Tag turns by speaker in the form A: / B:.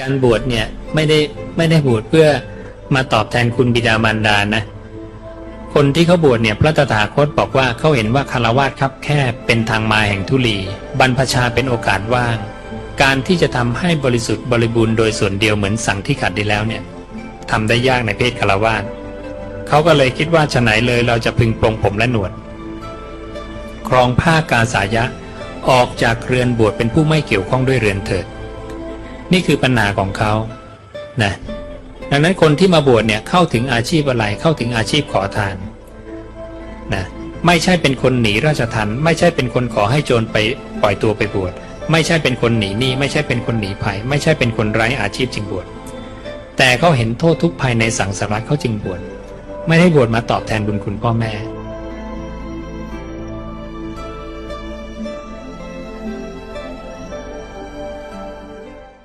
A: การบวชเนี่ยไม่ได้ไม่ได้บวชเพื่อมาตอบแทนคุณบิดามารดานะ คนที่เขาบวชเนี่ยพระตถาคตบอกว่าเขาเห็นว่าคารวาสคับแคบเป็นทางมาแห่งทุลี บรรพชาเป็นโอกาสว่าง การที่จะทำให้บริสุทธิ์บริบูรณ์โดยส่วนเดียวเหมือนสั่งที่ขัดได้แล้วเนี่ยทำได้ยากในเพศคารวาสเขาก็เลยคิดว่าฉะไหนเลยเราจะพึงปรงผมและหนวด ครองผ้ากาสายะออกจากเรือนบวชเป็นผู้ไม่เกี่ยวข้องด้วยเรือนเถิด นี่คือปัญหาของเขานะดังนั้นคนที่มาบวชเนี่ยเข้าถึงอาชีพอะไรเข้าถึงอาชีพขอทานนะไม่ใช่เป็นคนหนีราชทันไม่ใช่เป็นคนขอให้โจรไปปล่อยตัวไปบวชไม่ใช่เป็นคนหนีหนี้ไม่ใช่เป็นคนหนีภัย ไม่ใช่เป็นคนไร้อาชีพจึงบวชแต่เขาเห็นโทษทุกภายในสังสารวัฏเขาจึงบวชไม่ได้บวชมาตอบแทนบุญคุณพ่อแม่